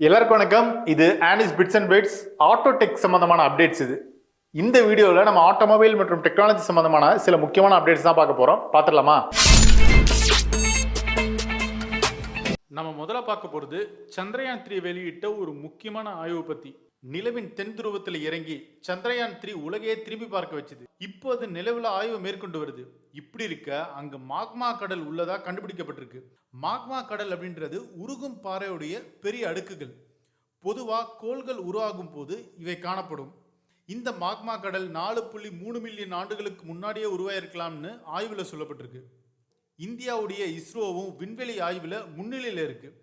எல்லாருக்கும் வணக்கம். இது Annie's bits and bytes auto tech சம்பந்தமான அப்டேட்ஸ் இது. இந்த வீடியோவில் நம்ம ஆட்டோமொபைல் மற்றும் டெக்னாலஜி சம்பந்தமான சில முக்கியமான அப்டேட்ஸ் தான் பார்க்க போகிறோம் பார்த்துடலாமா? நம்ம முதல்ல பார்க்க போகிறது சந்திரயான் த்ரீ வெளியிட்ட ஒரு முக்கியமான ஆய்வு பற்றி நிலவின் தென் துருவத்தில் இறங்கி சந்திரயான் த்ரீ உலகையே திரும்பி பார்க்க வச்சுது. இப்போ அது நிலவில் ஆய்வு மேற்கொண்டு வருது. இப்படி இருக்க அங்கு மாக்மா கடல் உள்ளதா கண்டுபிடிக்கப்பட்டிருக்கு. மாக்மா கடல் அப்படின்றது உருகும் பாறையுடைய பெரிய அடுக்குகள். பொதுவாக கோள்கள் உருவாகும் போது இவை காணப்படும். இந்த மாக்மா கடல் நாலு புள்ளி மூணு மில்லியன் ஆண்டுகளுக்கு முன்னாடியே உருவாயிருக்கலாம்னு ஆய்வில் சொல்லப்பட்டிருக்கு. இந்தியாவுடைய இஸ்ரோவும் விண்வெளி ஆய்வில் முன்னிலையில் இருக்குது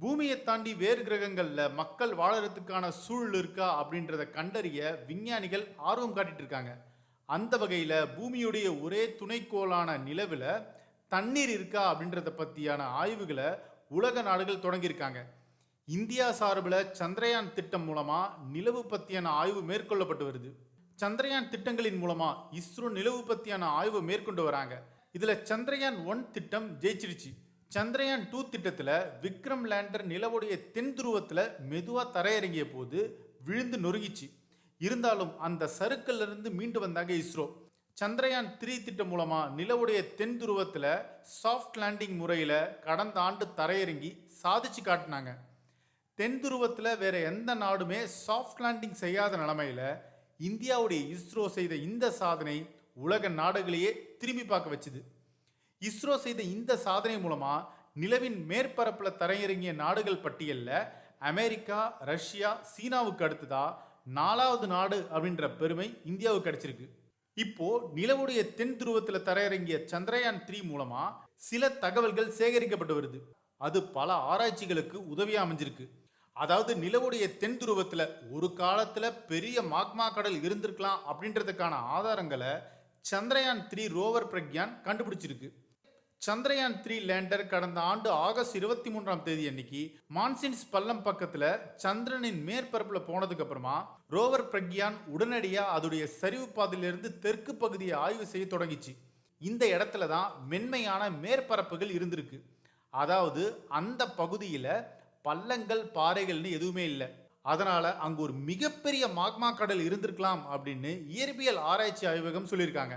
பூமியை தாண்டி வேறு கிரகங்களில் மக்கள் வாழறதுக்கான சூழல் இருக்கா அப்படின்றத கண்டறிய விஞ்ஞானிகள் ஆர்வம் காட்டிட்டு இருக்காங்க. அந்த வகையில் பூமியுடைய ஒரே துணைக்கோளான நிலவில் தண்ணீர் இருக்கா அப்படின்றத பற்றியான ஆய்வுகளை உலக நாடுகள் தொடங்கியிருக்காங்க. இந்தியா சார்பில் சந்திரயான் திட்டம் மூலமாக நிலவு பற்றியான ஆய்வு மேற்கொள்ளப்பட்டு வருது. சந்திரயான் திட்டங்களின் மூலமாக இஸ்ரோ நிலவு பற்றியான ஆய்வு மேற்கொண்டு வராங்க. இதில் சந்திரயான் ஒன் திட்டம் ஜெயிச்சிருச்சு. சந்திரயான் டூ திட்டத்தில் விக்ரம் லேண்டர் நிலவுடைய தென் துருவத்தில் மெதுவாக தரையிறங்கிய போது விழுந்து நொறுங்கிச்சு இருந்தாலும் அந்த சறுக்கல்ல இருந்து மீண்டு வந்தாங்க இஸ்ரோ. சந்திரயான் த்ரீ திட்டம் மூலமாக நிலவுடைய தென் துருவத்தில் சாஃப்ட் லேண்டிங் முறையில் கடந்த ஆண்டு தரையிறங்கி சாதிச்சு காட்டினாங்க. தென் துருவத்தில் வேறு எந்த நாடுமே சாஃப்ட் லேண்டிங் செய்யாத நிலமையில் இந்தியாவுடைய இஸ்ரோ செய்த இந்த சாதனை உலக நாடுகளையே திரும்பி பார்க்க வச்சுது. இஸ்ரோ செய்த இந்த சாதனை மூலமாக நிலவின் மேற்பரப்பில் தரையிறங்கிய நாடுகள் பட்டியலில் அமெரிக்கா ரஷ்யா சீனாவுக்கு அடுத்ததா நாலாவது நாடு அப்படின்ற பெருமை இந்தியாவுக்கு கிடைச்சிருக்கு இப்போ நிலவுடைய தென் துருவத்தில் தரையிறங்கிய சந்திரயான் த்ரீ மூலமா சில தகவல்கள் சேகரிக்கப்பட்டு வருது. அது பல ஆராய்ச்சிகளுக்கு உதவியா அமைஞ்சிருக்கு. அதாவது நிலவுடைய தென் துருவத்தில் ஒரு காலத்தில் பெரிய மாக்மா கடல் இருந்திருக்கலாம் அப்படின்றதுக்கான ஆதாரங்களை சந்திரயான் த்ரீ ரோவர் பிரக்யான் கண்டுபிடிச்சிருக்கு. சந்திரயான் த்ரீ லேண்டர் கடந்த ஆண்டு ஆகஸ்ட் இருபத்தி மூன்றாம் தேதி அன்னைக்கு மான்சின்ஸ் பள்ளம் பக்கத்துல சந்திரனின் மேற்பரப்புல போனதுக்கு அப்புறமா ரோவர் பிரக்யான் உடனடியா அதோடைய சரிவு பாதையிலிருந்து தெற்கு பகுதியை ஆய்வு செய்ய தொடங்கிச்சு. இந்த இடத்துல தான் மென்மையான மேற்பரப்புகள் இருந்திருக்கு. அதாவது அந்த பகுதியில் பள்ளங்கள் பாறைகள்னு எதுவுமே இல்லை. அதனால் அங்கே ஒரு மிகப்பெரிய மாக்மா கடல் இருந்திருக்கலாம் அப்படின்னு இயற்பியல் ஆராய்ச்சி ஆய்வகம் சொல்லியிருக்காங்க.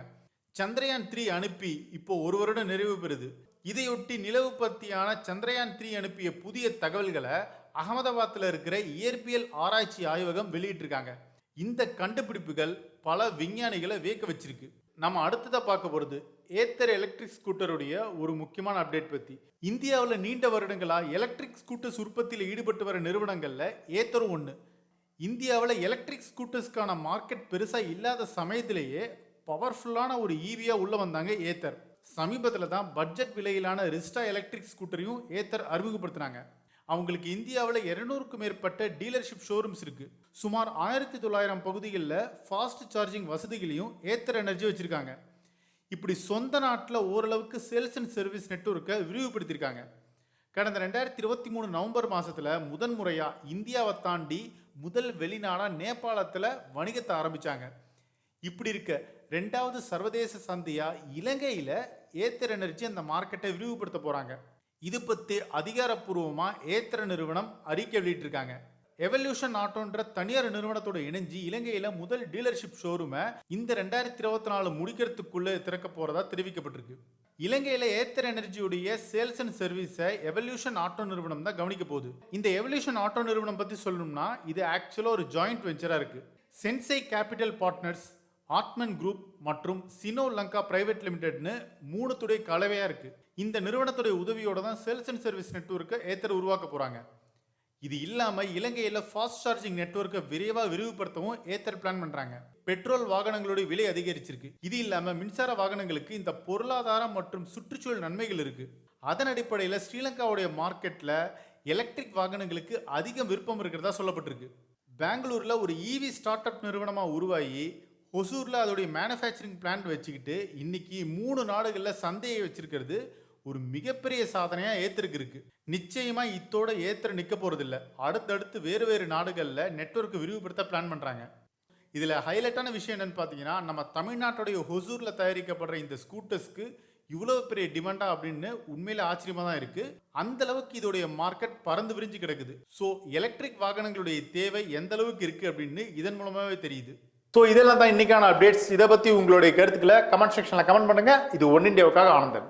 சந்திரயான் த்ரீ அனுப்பி இப்போ ஒரு வருடம் நிறைவு பெறுது. இதையொட்டி நிலவு பத்தியான சந்திரயான் த்ரீ அனுப்பிய புதிய தகவல்களை அகமதாபாத்தில் இருக்கிற இயற்பியல் ஆராய்ச்சி ஆய்வகம் வெளியிட்டிருக்காங்க. இந்த கண்டுபிடிப்புகள் பல விஞ்ஞானிகளை வியக்க வச்சிருக்கு. நம்ம அடுத்ததாக பார்க்க போகிறது ஏத்தர் எலக்ட்ரிக் ஸ்கூட்டருடைய ஒரு முக்கியமான அப்டேட் பற்றி இந்தியாவில் நீண்ட வருடங்களாக எலக்ட்ரிக் ஸ்கூட்டர்ஸ் உற்பத்தியில் ஈடுபட்டு வர நிறுவனங்களில் ஏத்தரும் ஒன்று இந்தியாவில் எலக்ட்ரிக் ஸ்கூட்டர்ஸ்க்கான மார்க்கெட் பெருசாக இல்லாத சமயத்திலேயே பவர்ஃபுல்லான ஒரு ஈவியாக உள்ளே வந்தாங்க ஏத்தர். சமீபத்தில் தான் பட்ஜெட் விலையிலான ரிஸ்டா எலக்ட்ரிக் ஸ்கூட்டரையும் ஏத்தர் அறிமுகப்படுத்தினாங்க. அவங்களுக்கு இந்தியாவில் இருநூறுக்கும் மேற்பட்ட டீலர்ஷிப் ஷோரூம்ஸ் இருக்குது சுமார் ஆயிரத்தி தொள்ளாயிரம் பகுதிகளில் ஃபாஸ்ட் சார்ஜிங் வசதிகளையும் ஏத்தர் எனர்ஜி வச்சுருக்காங்க. இப்படி சொந்த நாட்டில் ஓரளவுக்கு சேல்ஸ் அண்ட் சர்வீஸ் நெட்வொர்க்கை விரிவுபடுத்தியிருக்காங்க. கடந்த ரெண்டாயிரத்தி இருபத்தி மூணு நவம்பர் மாதத்தில் முதன் முறையாக இந்தியாவை தாண்டி முதல் வெளிநாடாக நேபாளத்தில் வணிகத்தை ஆரம்பித்தாங்க இப்படி இருக்க ரெண்டாவது சர்வதேச சந்தையா? இலங்கையில் ஏத்தர் எனர்ஜி அந்த மார்க்கெட்டை விரிவுபடுத்த போகிறாங்க இது பற்றி அதிகாரப்பூர்வமாக ஏத்தர நிறுவனம் அறிக்கை வெளியிட்டிருக்காங்க. எவல்யூஷன் ஆட்டோன்ற தனியார் நிறுவனத்தோட இணைஞ்சு இலங்கையில் முதல் டீலர்ஷிப் ஷோரூமை இந்த ரெண்டாயிரத்தி இருபத்தி நாலு முடிக்கிறதுக்குள்ளே திறக்க போகிறதா தெரிவிக்கப்பட்டிருக்கு. இலங்கையில் ஏத்தர் எனர்ஜியுடைய சேல்ஸ் அண்ட் சர்வீஸை எவல்யூஷன் ஆட்டோ நிறுவனம் தான் கவனிக்க போகுது. இந்த எவல்யூஷன் ஆட்டோ நிறுவனம் பற்றி சொல்லணும்னா இது ஆக்சுவலாக ஒரு ஜாயிண்ட் வெஞ்சராக இருக்குது Sensei capital partners Atman group மற்றும் சினோ லங்கா பிரைவேட் லிமிடெட்னு மூணு துடை கலவையாக இருக்குது இந்த நிறுவனத்துடைய உதவியோட தான் சேல்ஸ் அண்ட் சர்வீஸ் நெட்வொர்க்கை ஏத்தர் உருவாக்க போகிறாங்க இது இல்லாமல் இலங்கையில் ஃபாஸ்ட் சார்ஜிங் நெட்வொர்க்கை விரைவாக விரிவுபடுத்தவும் ஏத்தர் பிளான் பண்ணுறாங்க பெட்ரோல் வாகனங்களுடைய விலை அதிகரிச்சிருக்கு. இது இல்லாமல் மின்சார வாகனங்களுக்கு இந்த பொருளாதாரம் மற்றும் சுற்றுச்சூழல் நன்மைகள் இருக்குது அதன் அடிப்படையில் ஸ்ரீலங்காவுடைய மார்க்கெட்டில் எலக்ட்ரிக் வாகனங்களுக்கு அதிக விருப்பம் இருக்கிறதா சொல்லப்பட்டிருக்கு. பெங்களூரில் ஒரு இவி ஸ்டார்ட் அப் நிறுவனமாக உருவாகி ஒசூரில் அதோடைய மேனுஃபேக்சரிங் பிளான்ட் வச்சுக்கிட்டு இன்றைக்கி மூணு நாடுகளில் சந்தையை வச்சுருக்கிறது ஒரு மிகப்பெரிய சாதனையாக ஏற்றிருக்கு நிச்சயமாக இத்தோட ஏற்ற நிற்க போகிறதில்ல அடுத்தடுத்து வேறு வேறு நாடுகளில் நெட்வொர்க் விரிவுபடுத்த பிளான் பண்ணுறாங்க இதில் ஹைலைட்டான விஷயம் என்னென்னு பார்த்தீங்கன்னா நம்ம தமிழ்நாட்டுடைய ஹொசூரில் தயாரிக்கப்படுற இந்த ஸ்கூட்டர்ஸ்க்கு இவ்வளோ பெரிய டிமாண்டா அப்படின்னு உண்மையில ஆச்சரியமாக தான் இருக்கு. அந்த அளவுக்கு இதோடைய மார்க்கெட் பறந்து விரிஞ்சு கிடக்குது. ஸோ எலக்ட்ரிக் வாகனங்களுடைய தேவை எந்த அளவுக்கு இருக்கு அப்படின்னு இதன் மூலமாகவே தெரியுது. ஸோ இதெல்லாம் தான் இன்னைக்கான அப்டேட்ஸ் இதை பற்றி உங்களுடைய கருத்துக்களை கமெண்ட் செக்ஷனில் கமெண்ட் பண்ணுங்க. இது ஒன் இண்டியாவுக்காக ஆனந்தன்.